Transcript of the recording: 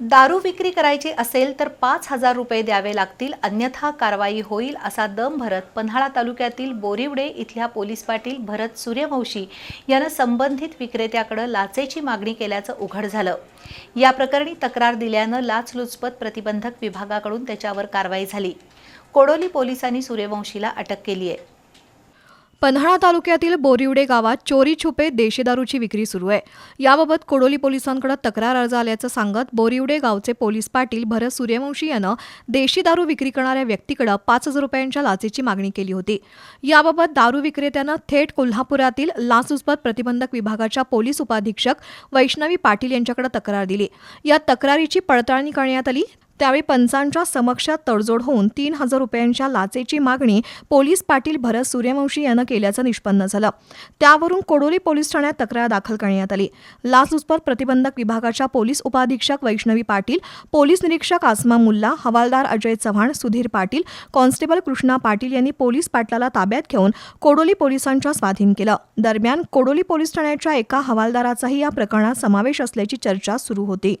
दारू विक्री करायची असेल तर पाच हजार रुपये द्यावे लागतील. अन्यथा कारवाई होईल असा दम भरत पन्हाळा तालुक्यातील बोरिवडे इथल्या पोलीस पाटील भरत सूर्यवंशी यानं संबंधित विक्रेत्याकडे लाचेची मागणी केल्याचं उघड झालं. या प्रकरणी तक्रार दिल्यानं लाचलुचपत प्रतिबंधक विभागाकडून त्याच्यावर कारवाई झाली. कोडोली पोलिसांनी सूर्यवंशीला अटक केली आहे पन्हाळा तालुक्यातील बोरिवडे गावात चोरी छुपे देशीदारूची विक्री सुरू आहे. याबाबत कोडोली पोलिसांकडे तक्रार अर्ज आल्याचं सांगत बोरिवडे गावचे पोलीस पाटील भरत सूर्यवंशी यानं देशी दारू विक्री करणाऱ्या व्यक्तीकडे पाच हजार रुपयांच्या लाचेची मागणी केली होती. याबाबत दारू विक्रेत्यानं थेट कोल्हापुरातील लाचलुचपत प्रतिबंधक विभागाच्या पोलीस उपाधीक्षक वैष्णवी पाटील यांच्याकडे तक्रार दिली. या तक्रारीची पडताळणी करण्यात आली. त्यावेळी पंचांच्या समक्षात तडजोड होऊन तीन हजार रुपयांच्या लाचेची मागणी पोलीस पाटील भरत सूर्यवंशी यानं केल्याचं निष्पन्न झालं. त्यावरून कोडोली पोलीस ठाण्यात तक्रार दाखल करण्यात आली. लाचलुचपत प्रतिबंधक विभागाच्या पोलीस उपाधीक्षक वैष्णवी पाटील पोलीस निरीक्षक आसमा मुल्ला हवालदार अजय चव्हाण सुधीर पाटील कॉन्स्टेबल कृष्णा पाटील यांनी पोलीस पाटलाला ताब्यात घेऊन कोडोली पोलिसांच्या स्वाधीन केलं. दरम्यान कोडोली पोलीस ठाण्याच्या एका हवालदाराचाही या प्रकरणात समावेश असल्याची चर्चा सुरू होती.